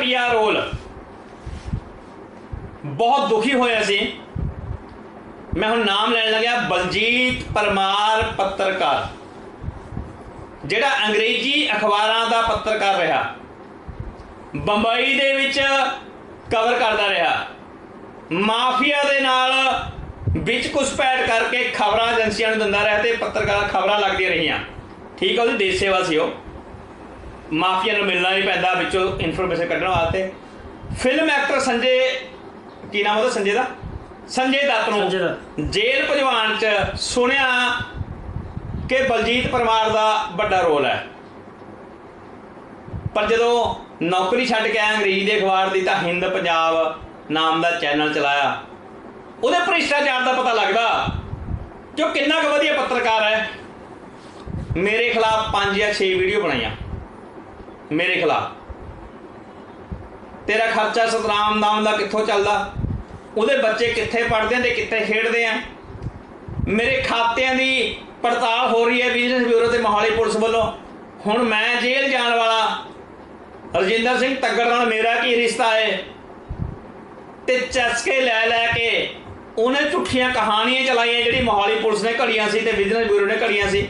ਘਟੀਆ ਰੋਲ। ਬਹੁਤ ਦੁਖੀ ਹੋਇਆ ਸੀ ਮੈਂ ਹੁਣ ਨਾਮ ਲੈਣ ਲੱਗਿਆ, ਬਲਜੀਤ ਪਰਮਾਰ ਪੱਤਰਕਾਰ। ਜਿਹੜਾ ਅੰਗਰੇਜ਼ੀ ਅਖਬਾਰਾਂ ਦਾ ਪੱਤਰਕਾਰ ਰਿਹਾ। ਬੰਬਈ ਦੇ ਵਿੱਚ ਕਵਰ ਕਰਦਾ ਰਿਹਾ। ਮਾਫੀਆ ਦੇ ਨਾਲ ਵਿੱਚ ਘੁਸਪੈਠ ਕਰਕੇ ਖਬਰਾਂ ਏਜੰਸੀਆਂ ਨੂੰ ਦਿੰਦਾ ਰਿਹਾ ਤੇ ਪੱਤਰਕਾਰ ਖਬਰਾਂ ਲੱਗਦੀਆਂ ਰਹੀਆਂ। ਠੀਕ ਆ ਉਹਦੀ ਦੇਸ਼ ਸੇਵਾ ਸੀ ਉਹ। ਮਾਫੀਆ ਨੂੰ ਮਿਲਣਾ ਹੀ ਪੈਂਦਾ ਵਿੱਚੋਂ ਇਨਫੋਰਮੇਸ਼ਨ ਕੱਢਣ ਵਾਸਤੇ। ਫਿਲਮ ਐਕਟਰ ਸੰਜੇ ਕੀ ਨਾਮ ਉਹਦਾ ਸੰਜੇ ਦਾ? ਸੰਜੇ ਦੱਤ ਸੰਜੇ ਨੂੰ ਦੱਤ। ਜੇਲ੍ਹ ਭਜਵਾਨ ਚ ਸੁਣਿਆ ਕਿ ਬਲਜੀਤ ਪਰਮਾਰ ਦਾ ਵੱਡਾ ਰੋਲ ਹੈ। ਪਰ ਜਦੋਂ ਨੌਕਰੀ ਛੱਡ ਕੇ ਆਇਆ ਅੰਗਰੇਜ਼ੀ ਦੇ ਅਖਬਾਰ ਦੀ ਤਾਂ ਹਿੰਦ ਪੰਜਾਬ ਨਾਮ ਦਾ ਚੈਨਲ ਚਲਾਇਆ। ਉਹਦੇ ਭ੍ਰਿਸ਼ਟਾਚਾਰ ਦਾ ਪਤਾ ਲੱਗਦਾ ਕਿ ਉਹ ਕਿੰਨਾ ਕੁ ਵਧੀਆ ਪੱਤਰਕਾਰ ਹੈ। ਮੇਰੇ ਖਿਲਾਫ 5 ਜਾਂ 6 ਵੀਡੀਓ ਬਣਾਈਆਂ। ਮੇਰੇ ਖਿਲਾਫ। ਤੇਰਾ ਖਰਚਾ ਸਤਨਾਮ ਨਾਮ ਦਾ ਕਿੱਥੋਂ ਚੱਲਦਾ? ਉਹਦੇ ਬੱਚੇ ਕਿੱਥੇ ਪੜ੍ਹਦੇ ਤੇ ਕਿੱਥੇ ਖੇਡਦੇ ਆ? ਮੇਰੇ ਖਾਤਿਆਂ ਦੀ ਪੜਤਾਲ ਹੋ ਰਹੀ ਹੈ ਬਿਜ਼ਨਸ ਬਿਊਰੋ ਤੇ ਮੋਹਾਲੀ ਪੁਲਿਸ ਵੱਲੋਂ। ਹੁਣ ਮੈਂ ਜੇਲ੍ਹ ਜਾਣ ਵਾਲਾ। ਰਜਿੰਦਰ ਸਿੰਘ ਤੱਗੜ ਨਾਲ ਮੇਰਾ ਕੀ ਰਿਸ਼ਤਾ ਹੈ ਤੇ ਚਸਕੇ ਲੈ ਲੈ ਕੇ ਉਹਨੇ ਝੂਠੀਆਂ ਕਹਾਣੀਆਂ ਚਲਾਈਆਂ ਜਿਹੜੀ ਮੋਹਾਲੀ ਪੁਲਿਸ ਨੇ ਘੜੀਆਂ ਸੀ ਤੇ ਬਿਜ਼ਨਸ ਬਿਊਰੋ ਨੇ ਘੜੀਆਂ ਸੀ।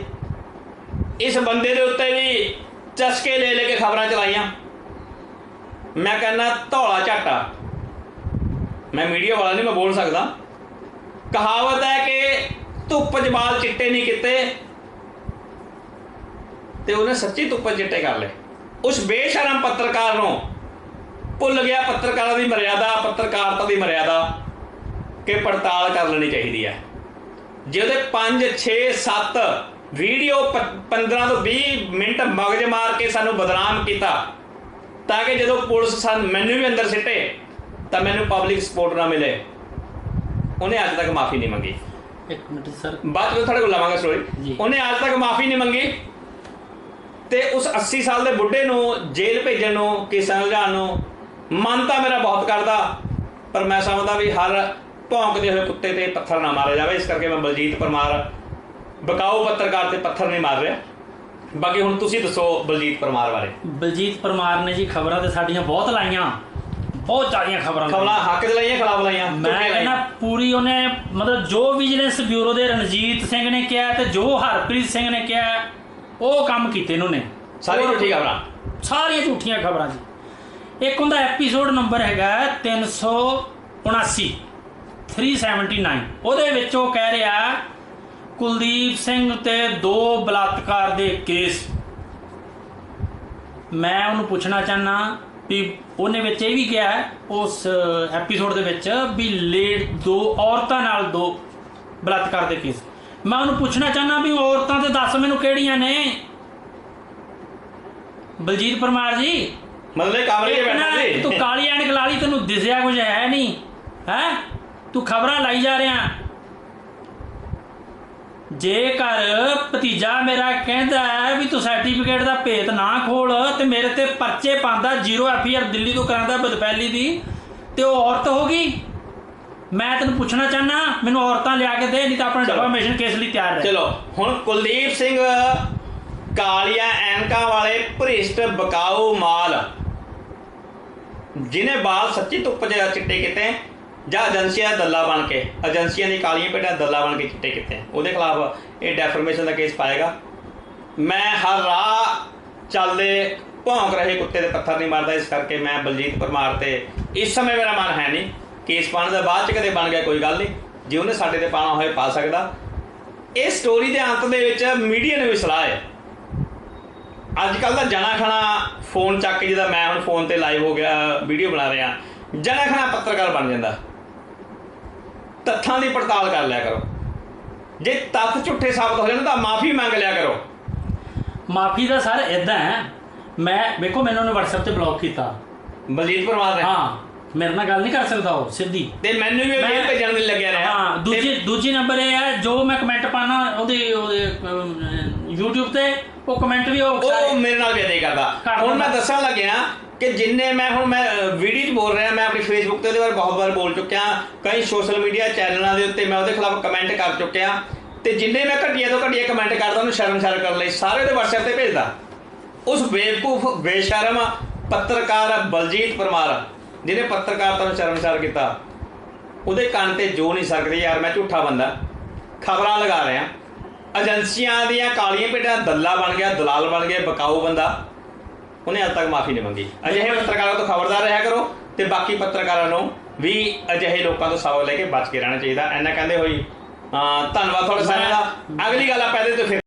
ਇਸ ਬੰਦੇ ਦੇ ਉੱਤੇ ਵੀ ਚਸਕੇ ਲੈ ਲੈ ਕੇ ਖਬਰਾਂ ਚਲਾਈਆਂ। ਮੈਂ ਕਹਿੰਦਾ, ਧੌਲਾ ਝਾਟਾ। ਮੈਂ ਮੀਡੀਆ ਵਾਲਾ ਨਹੀਂ, ਮੈਂ ਬੋਲ ਸਕਦਾ। ਕਹਾਵਤ ਹੈ ਕਿ ਧੁੱਪ ਜਮਾਲ ਚਿੱਟੇ ਨਹੀਂ ਕੀਤੇ। ਤੇ ਉਹਨੇ ਸੱਚੀ ਧੁੱਪ ਚਿੱਟੇ ਕਰ ਲਏ। ਉਸ ਬੇਸ਼ਰਮ ਪੱਤਰਕਾਰ ਨੂੰ ਭੁੱਲ ਗਿਆ ਪੱਤਰਕਾਰਾਂ ਦੀ ਮਰਿਆਦਾ, ਪੱਤਰਕਾਰਤਾ ਦੀ ਮਰਿਆਦਾ ਕਿ ਪੜਤਾਲ ਕਰ ਲੈਣੀ ਚਾਹੀਦੀ ਹੈ। ਜੇ ਉਹਦੇ 5 6 7 ਵੀਡੀਓ 15 ਤੋਂ 20 ਮਿੰਟ ਮਗਜ ਮਾਰ ਕੇ ਸਾਨੂੰ ਬਦਨਾਮ ਕੀਤਾ ਤਾਂ ਕਿ ਜਦੋਂ ਪੁਲਿਸ ਸਾਨੂੰ ਮੈਨੂੰ ਵੀ ਅੰਦਰ ਸਿੱਟੇ ਤਾਂ ਮੈਨੂੰ ਪਬਲਿਕ ਸਪੋਰਟ ਨਾ ਮਿਲੇ। ਉਹਨੇ ਅੱਜ ਤੱਕ ਮਾਫੀ ਨਹੀਂ ਮੰਗੀ। ਇੱਕ ਮਿੰਟ ਸਰ। ਬਾਅਦ ਵਿੱਚ ਤੁਹਾਡੇ ਕੋਲ ਲਾਵਾਂਗਾ। ਸਟੋਰੀ ਉਹਨੇ ਅੱਜ ਤੱਕ ਮਾਫੀ ਨਹੀਂ ਮੰਗੀ। ਤੇ ਉਸ 80 ਸਾਲ ਦੇ ਬੁੱਢੇ ਨੂੰ ਜੇਲ੍ਹ ਭੇਜਣ ਨੂੰ ਕੇਸਾਂ ਉਲਝਾਉਣ ਨੂੰ ਮਨ ਤਾਂ ਮੇਰਾ ਬਹੁਤ ਕਰਦਾ ਪਰ ਮੈਂ ਸਮਝਦਾ ਵੀ ਹਰ ਭੌਂਕਦੇ ਹੋਏ ਕੁੱਤੇ ਤੇ ਪੱਥਰ ਨਾ ਮਾਰਿਆ ਜਾਵੇ। ਇਸ ਕਰਕੇ ਮੈਂ ਬਲਜੀਤ ਪਰਮਾਰ ਬਕਾਊ ਪੱਤਰਕਾਰ ਤੇ ਪੱਥਰ ਨਹੀਂ ਮਾਰ ਰਿਹਾ। ਬਾਕੀ ਹੁਣ ਤੁਸੀਂ ਦੱਸੋ ਬਲਜੀਤ ਪਰਮਾਰ ਬਾਰੇ। ਬਲਜੀਤ ਪਰਮਾਰ ਨੇ ਜੀ ਖਬਰਾਂ ਤੇ ਸਾਡੀਆਂ ਬਹੁਤ ਲਾਈਆਂ। ਬਹੁਤ ਜ਼ਿਆਦੀਆਂ ਖਬਰਾਂ ਖਬਰਾਂ ਹੱਕ ਚ ਲਾਈਆਂ ਖਿਲਾਫ ਲਾਈਆਂ। ਮੈਂ ਝੂਠੀਆਂ ਕਹਿੰਦਾ। ਪੂਰੀ ਉਹਨੇ ਮਤਲਬ ਜੋ ਵਿਜੀਲੈਂਸ ਬਿਊਰੋ ਦੇ ਰਣਜੀਤ ਸਿੰਘ ਨੇ ਕਿਹਾ ਤੇ ਜੋ ਹਰਪ੍ਰੀਤ ਸਿੰਘ ਨੇ ਕਿਹਾ ਉਹ ਕੰਮ ਕੀਤੇ ਇਹਨਾਂ ਨੇ ਸਾਰੀ ਉਹ- ਝੂਠੀ ਖਬਰਾਂ? ਸਾਰੀਆਂ ਝੂਠੀਆਂ ਖਬਰਾਂ ਜੀ। ਇੱਕ ਹੁੰਦਾ ਐਪੀਸੋਡ ਨੰਬਰ ਹੈਗਾ 379 379 ਉਹਦੇ ਵਿੱਚ ਉਹ ਕਹਿ ਰਿਹਾ ਕੁਲਦੀਪ ਸਿੰਘ ਤੇ ਦੋ ਬਲਾਤਕਾਰ ਦੇ ਕੇਸ। ਮੈਂ ਉਹਨੂੰ ਪੁੱਛਣਾ ਚਾਹਨਾ ਵੀ ਉਹਨੇ ਵਿੱਚ ਇਹ ਵੀ ਕਿਹਾ ਉਸ ਐਪੀਸੋਡ ਦੇ ਵਿੱਚ ਵੀ ਲੇਟ ਦੋ ਔਰਤਾਂ ਨਾਲ ਦੋ ਬਲਾਤਕਾਰ ਦੇ ਕੇਸ। ਮੈਂ ਉਹਨੂੰ ਪੁੱਛਣਾ ਚਾਹਨਾ ਵੀ ਔਰਤਾਂ ਤੇ ਦੱਸ ਮੈਨੂੰ ਕਿਹੜੀਆਂ ਨੇ? ਬਲਜੀਤ ਪਰਮਾਰ ਜੀ। ਮਤਲਬ ਕਾਬਲੇ ਇੱਕ ਬੈਠਾ ਤੂੰ ਕਾਲੀ ਐਨਕ ਲਾ ਲਈ ਤੈਨੂੰ ਦਿਸਿਆ ਕੁਝ ਹੈ ਨਹੀਂ ਹੈ? ਤੂੰ ਖਬਰਾਂ ਲਾਈ ਜਾ ਰਿਹਾ। ਜੇਕਰ ਭਤੀਜਾ ਮੇਰਾ ਕਹਿੰਦਾ ਹੈ ਵੀ ਤੂੰ ਸਰਟੀਫਿਕੇਟ ਦਾ ਭੇਤ ਨਾ ਖੋਲ ਤੇ ਮੇਰੇ ਤੇ ਪਰਚੇ ਪਾਉਂਦਾ ਜ਼ੀਰੋ ਐਫਆਰ ਦਿੱਲੀ ਤੋਂ ਕਰਾਂਦਾ ਬਦਪੈਲੀ ਦੀ ਤੇ ਉਹ ਔਰਤ ਹੋਗੀ ਮੈਂ ਤੈਨੂੰ ਪੁੱਛਣਾ ਚਾਹਨਾ ਮੈਨੂੰ ਔਰਤਾਂ ਲਿਆ ਕੇ ਦੇ ਨਹੀਂ ਤਾਂ ਆਪਣਾ। ਡਿਫਾਮੇਸ਼ਨ ਕੇਸ ਲਈ ਤਿਆਰ ਰਹਿ। ਚਲੋ ਹੁਣ ਕੁਲਦੀਪ ਸਿੰਘ ਕਾਲੀਆਂ ਐਨਕਾਂ ਵਾਲੇ ਭ੍ਰਿਸ਼ਟ ਬਕਾਊ ਮਾਲ। ਜਿਨੇ ਬਾਲ ਸੱਚੀ ਧੁੱਪ 'ਚ ਚਿੱਟੇ ਕੀਤੇ ਜਾਂ ਏਜੰਸੀਆਂ ਦੱਲਾ ਬਣ ਕੇ ਏਜੰਸੀਆਂ ਦੀ ਕਾਲੀਆਂ ਪੇਟਾਂ ਦੱਲਾ ਬਣ ਕੇ ਚਿੱਟੇ ਕੀਤੇ ਉਹਦੇ ਖਿਲਾਫ ਇਹ ਡੈਫਰਮੇਸ਼ਨ ਦਾ ਕੇਸ ਪਾਏਗਾ। ਮੈਂ ਹਰ ਰਾਹ ਚੱਲਦੇ ਭੌਂਕ ਰਹੇ ਕੁੱਤੇ ਦੇ ਪੱਥਰ ਨਹੀਂ ਮਾਰਦਾ, ਇਸ ਕਰਕੇ ਮੈਂ ਬਲਜੀਤ ਪਰਮਾਰ ਤੇ ਇਸ ਸਮੇਂ ਮੇਰਾ ਮਨ ਹੈ ਨਹੀਂ। ਕੇਸ ਪਾਉਣ ਦਾ ਬਾਅਦ ਚ ਕਦੇ ਬਣ ਗਿਆ ਕੋਈ ਗੱਲ ਨਹੀਂ। ਜੇ ਉਹਨੇ ਸਾਡੇ ਤੇ ਪਾਣਾ ਹੋਏ ਪਾ ਸਕਦਾ। ਇਹ ਸਟੋਰੀ ਦੇ ਅੰਤ ਦੇ ਵਿੱਚ ਮੀਡੀਆ ਨੇ ਵੀ ਸਲਾਹ ਹੈ। ਅੱਜ ਕੱਲ ਦਾ ਜਣਾ ਖਣਾ ਫੋਨ ਚੱਕ ਕੇ ਜਿਹਦਾ ਮੈਂ ਹੁਣ ਫੋਨ ਤੇ ਲਾਈਵ ਹੋ ਗਿਆ ਵੀਡੀਓ ਬਣਾ ਰਿਹਾ। ਜਣਾ ਖਣਾ ਪੱਤਰਕਾਰ ਬਣ ਜਾਂਦਾ। ਤੱਥਾਂ ਦੀ ਪੜਤਾਲ ਕਰ ਲਿਆ ਕਰੋ। ਜੇ ਤੱਥ ਝੂਠੇ ਸਾਬਤ ਹੋ ਜਾਣ ਤਾਂ ਮਾਫੀ ਮੰਗ ਲਿਆ ਕਰੋ। ਮਾਫੀ ਦਾ ਸਰ ਇਦਾਂ ਹੈ ਮੈਂ ਵੇਖੋ ਮੈਨੂੰ ਉਹਨੇ WhatsApp ਤੇ ਬਲੌਕ ਕੀਤਾ। ਬਲਜੀਤ ਪਰਮਾਰ ਨੇ ਹਾਂ ਮੇਰੇ ਨਾਲ ਗੱਲ ਨਹੀਂ ਕਰ ਸਕਦਾ ਉਹ ਸਿੱਧੀ। ਤੇ ਮੈਨੂੰ ਵੀ ਮੇਲ ਭੇਜਣ ਦੀ ਲੱਗਿਆ ਰਿਹਾ। ਹਾਂ ਦੂਜੀ ਦੂਜੀ ਨੰਬਰ ਇਹ ਹੈ ਜੋ ਮੈਂ ਕਮੈਂਟ ਪਾਣਾ ਉਹਦੇ ਉਹਦੇ YouTube ਤੇ ਉਹ ਕਮੈਂਟ ਵੀ ਉਹ ਉਹ ਮੇਰੇ ਨਾਲ ਵੀ ਇਦਾਂ ਕਰਦਾ। ਕਰ ਹੁਣ ਮੈਂ। ਦੱਸਣ ਲੱਗਿਆ ਕਿ ਜਿੰਨੇ ਮੈਂ ਹੁਣ ਮੈਂ ਵੀਡੀਓ 'ਚ ਬੋਲ ਰਿਹਾ ਮੈਂ ਆਪਣੀ ਫੇਸਬੁੱਕ ਤੇ ਉਹਦੇ ਬਾਰੇ ਬਹੁਤ ਵਾਰ ਬੋਲ ਚੁੱਕਿਆ ਕਈ ਸੋਸ਼ਲ ਮੀਡੀਆ ਚੈਨਲਾਂ ਦੇ ਉੱਤੇ ਮੈਂ ਉਹਦੇ ਖਿਲਾਫ ਕਮੈਂਟ ਕਰ ਚੁੱਕਿਆ। ਤੇ ਜਿੰਨੇ ਮੈਂ ਘਟੀਆ ਤੋਂ ਘਟੀਆ ਕਮੈਂਟ ਕਰਦਾ ਉਹਨੂੰ ਸ਼ਰਮਸਾਰ ਕਰਨ ਲਈ ਸਾਰੇ ਉਹਦੇ WhatsApp ਤੇ ਭੇਜਦਾ। ਉਸ ਬੇਵਕੂਫ ਬੇਸ਼ਰਮ ਪੱਤਰਕਾਰ ਬਲਜੀਤ ਪਰਮਾਰ ਜਿਹਨੇ ਪੱਤਰਕਾਰਤਾ ਨੂੰ ਸ਼ਰਮਸਾਰ ਕੀਤਾ। ਉਹਦੇ ਕੰਨ ਤੇ ਜੋ ਨਹੀਂ ਸਕਦੀ ਯਾਰ ਮੈਂ ਝੂਠਾ ਬੰਦਾ। ਖਬਰਾਂ ਲਗਾ ਰਿਹਾ। ਏਜੰਸੀਆਂ ਦੀਆਂ ਕਾਲੀਆਂ ਭੇਡਾਂ ਦੱਲਾ ਬਣ ਗਿਆ ਦਲਾਲ ਬਣ ਗਿਆ ਬਕਾਊ ਬੰਦਾ। ਉਹਨੇ ਅੱਜ ਤੱਕ ਮਾਫੀ ਨਹੀਂ ਮੰਗੀ। ਅਜਿਹੇ ਪੱਤਰਕਾਰਾਂ ਤੋਂ ਖਬਰਦਾਰ ਰਿਹਾ ਕਰੋ ਤੇ ਬਾਕੀ ਪੱਤਰਕਾਰਾਂ ਨੂੰ ਵੀ ਅਜਿਹੇ ਲੋਕਾਂ ਤੋਂ ਸਬਕ ਲੈ ਕੇ ਬਚ ਕੇ ਰਹਿਣਾ ਚਾਹੀਦਾ। ਐਨਾ ਕਹਿੰਦੇ ਹੋਈ ਧੰਨਵਾਦ ਤੁਹਾਡੇ ਸਾਰਿਆਂ ਦਾ। ਅਗਲੀ ਗੱਲ ਆਪਾਂ ਇਹਦੇ ਤੇ ਫਿਰ